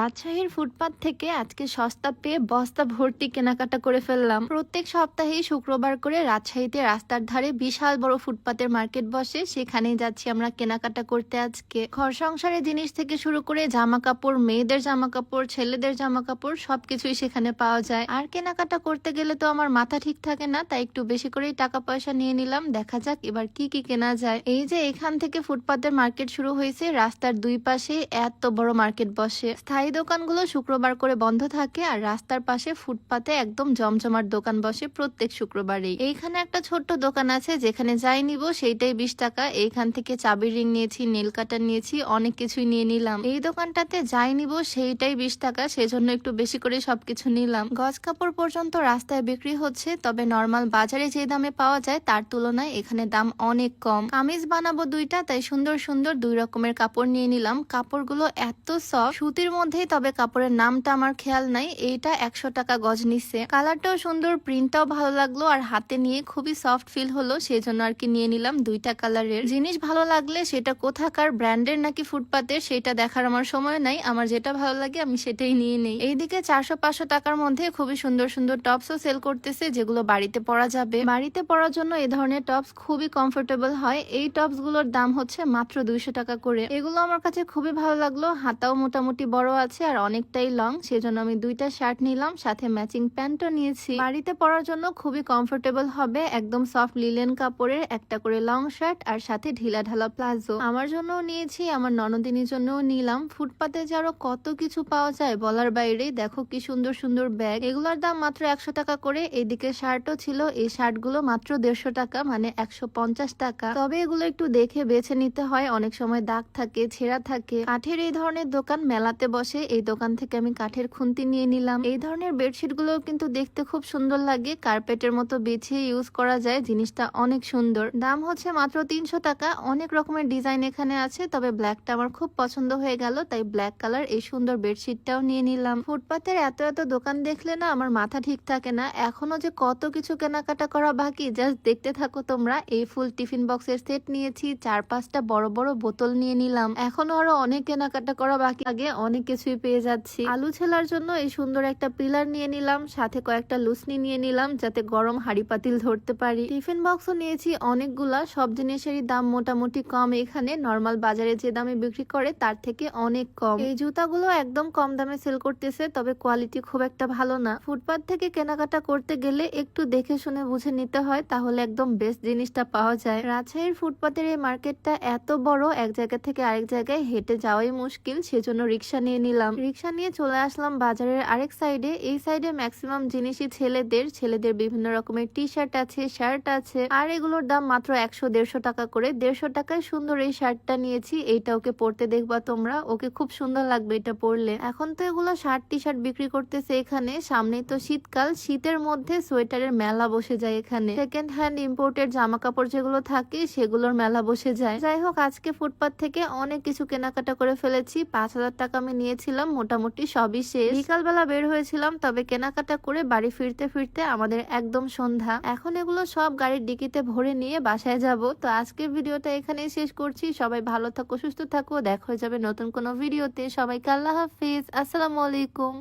রাজশাহীর ফুটপাত থেকে আজকে সস্তা পেয়ে বস্তা ভর্তি কেনাকাটা করে ফেললাম। প্রত্যেক সপ্তাহেই শুক্রবার করে রাজশাহীতে রাস্তার ধারে বিশাল বড় ফুটপাতের মার্কেট বসে, সেখানেই যাচ্ছি আমরা কেনাকাটা করতে আজকে। ঘর সংসারের জিনিস থেকে শুরু করে জামা কাপড় মেয়েদের জামা কাপড় ছেলেদের জামা কাপড় সবকিছুই সেখানে পাওয়া যায়। আর কেনাকাটা করতে গেলে তো আমার মাথা ঠিক থাকে না, তাই একটু বেশি করেই টাকা পয়সা নিয়ে নিলাম। দেখা যাক এবার কি কি কেনা যায়। এই যে এখান থেকে ফুটপাতের মার্কেট শুরু হয়েছে, রাস্তার দুই পাশে এত বড় মার্কেট বসে। স্থায়ী দোকানগুলো শুক্রবার করে বন্ধ থাকে আর রাস্তার পাশে ফুটপাতে একদম জমজমার দোকান বসে প্রত্যেক শুক্রবারেই। এইখানে একটা ছোট্ট দোকান আছে, যেখানে যাই নিব সেইটাই বিশ টাকা। এইখান থেকে চাবির রিং নিয়েছি, নেল কাটার নিয়েছি, অনেক কিছুই নিয়ে নিলাম। এই দোকানটাতে যাই নিব সেইটাই বিশ টাকা, সেজন্য একটু বেশি করে সবকিছু নিলাম। গজ কাপড় পর্যন্ত রাস্তায় বিক্রি হচ্ছে, তবে নর্মাল বাজারে যে দামে পাওয়া যায় তার তুলনায় এখানে দাম অনেক কম। কামিজ বানাবো দুইটা, তাই সুন্দর সুন্দর দুই রকমের কাপড় নিয়ে নিলাম। কাপড়গুলো এত সফট, সুতির মধ্যেই তবে কাপড়ের নামটা আমার খেয়াল নাই। এইটা একশো টাকা গজ নিচ্ছে। কালারটাও সুন্দর, প্রিন্টটাও ভালো লাগল, আর হাতে নিয়ে খুবই সফট ফিল হলো সেই জন্য আর কি নিয়ে নিলাম দুইটা কালারের। জিনিস ভালো লাগলে সেটা কোথাকার ব্র্যান্ডের নাকি ফুটপাতের, সেটা দেখার আমার সময় নাই। আমার যেটা ভালো লাগে আমি সেটাই নিয়ে নিই। এইদিকে চারশো পাঁচশো টাকার মধ্যে খুবই সুন্দর সুন্দর টপসও সেল করতেছে, যেগুলো বাড়িতে পরা যাবে। বাড়িতে পরার জন্য এ ধরনের টপস খুবই কমফোর্টেবল হয়। এই টপসগুলোর দাম হচ্ছে মাত্র দুইশো টাকা করে। এগুলো আমার কাছে খুবই ভালো লাগল, হাতাও মোটামুটি বড় আছে আর অনেকটাই লং সেজন্য আমি দুইটা শার্ট নিলাম, সাথে ম্যাচিং প্যান্টও নিয়েছি। বাড়িতে পরার জন্য খুবই কমফোর্টেবল হবে, একদম সফট লিলেন কাপড়ের একটা করে লং শার্ট আর সাথে ঢিলা ঢালা প্লাজো। আমার জন্যও নিয়েছি, আমার ননদিনীর জন্যও নিলাম। ফুটপাতে যে আরও কত কিছু পাওয়া যায় বলার বাইরে, দেখো কি সুন্দর সুন্দর ব্যাগ এগুলোর দাম মাত্র একশো টাকা করে, এদিকে শার্টও ছিল, এই শার্টগুলো মাত্র দেড়শো টাকা মানে একশো পঞ্চাশ টাকা। তবে এগুলো একটু দেখে বেছে নিতে হয়, অনেক সময় দাগ থাকে, ছেঁড়া থাকে। কাঠের এই ধরনের দোকান মেলাতে বসে এই দোকান থেকে আমি কাঠের খুন্তি নিয়ে নিলাম। এই ধরনের বেডশিটগুলো কিন্তু দেখতে খুব সুন্দর লাগে। কার্পেটের মতো বিছিয়ে ইউজ করা যায়, জিনিসটা অনেক সুন্দর। দাম হচ্ছে মাত্র তিনশো টাকা। অনেক রকমের ডিজাইন এখানে আছে, তবে ব্ল্যাকটা আমার খুব পছন্দ হয়ে গেল, তাই ব্ল্যাক কালার এই সুন্দর বেডশিটটাও নিয়ে নিলাম। ফুটপাতের এত এত দোকান দেখলে না আমার মাথা ঠিক থাকে না। এখনও যে কত কিছু কেনাকাটা করা বাকি, জাস্ট দেখতে থাকো তোমরা। এই ফুল টিফিন বক্সের সেট নিয়েছি, চার পাঁচটা বড় বড় বোতল নিয়ে নিলাম। এখনও আরও অনেক কেনাকাটা করা বাকি। আগে অনেক কিছুই পেয়ে যাচ্ছি। আলু ছেলার জন্য এই সুন্দর একটা পিলার নিয়ে নিলাম, সাথে কয়েকটা লুসনি নিয়ে নিলাম, যাতে গরম হাড়ি পাতিল ধরতে পারি। টিফিন বক্সও নিয়েছি অনেকগুলা, সব জিনিসেরই দাম মোটামুটি কম। এখানে নর্মাল বাজারে যে দামে বিক্রি করে, তার থেকে অনেক কম। এই জুতাগুলো একদম কম দামে সেল করতেছে, তবে কোয়ালিটি খুব একটা ভালো না। ফুটপাত থেকে কেনাকাটা করতে গেলে একটু দেখে শুনে বুঝে নিতে হয়, তাহলে একদম বেস্ট জিনিসটা পাওয়া যায়। রাজশাহীর ফুটপাতের এই মার্কেটটা এত বড়, এক জায়গা থেকে আরেক জায়গায় হেঁটে যাওয়াই মুশকিল, সেজন্য রিক্সা নিয়ে নিলাম। রিক্সা নিয়ে চলে আসলাম বাজারের আরেক সাইডে এই সাইডে ম্যাক্সিমাম জিনিসই ছেলেদের। ছেলেদের বিভিন্ন রকমের টি শার্ট আছে শার্ট আছে। আর এগুলোর দাম মাত্র একশো দেড়শো টাকা করে। দেড়শো টাকায় সুন্দর এই শার্টটা নিয়েছি। এইটা ওকে পরতে দেখবা তোমরা। ওকে খুব সুন্দর লাগবে এটা পরলে। এখন তো এগুলো শার্ট টি শার্ট বিক্রি করতেছে এখানে। সামনেই তো শীতকাল। শীতের মধ্যে সোয়েটারের মেলা বসে যায় এখানে। সেকেন্ড হ্যান্ড ইম্পোর্টেড জামা কাপড় যেগুলো থাকে, সেগুলোর মেলা বসে যায়। যাই হোক, আজকে ফুটপাত থেকে অনেক কিছু কেনাকাটা করে ফেলেছি। পাঁচ হাজার টাকা আমি নিয়েছিলাম মোটামুটি সবই শেষ। বিকালবেলা বের হয়েছিলাম, তবে কেনাকাটা করে বাড়ি ফিরতে ফিরতে আমাদের একদম সন্ধ্যা। এখন এগুলো সব গাড়ির ডিকিতে ভরে নিয়ে বাসায় যাব। তো আজকের ভিডিওটা এখানেই শেষ করছি। সবাই ভালো থাকো, সুস্থ থাকো। দেখা হয়ে যাবে নতুন কোনো ভিডিওতে। সবাইকে আল্লাহ হাফিজ। আসসালামু আলাইকুম।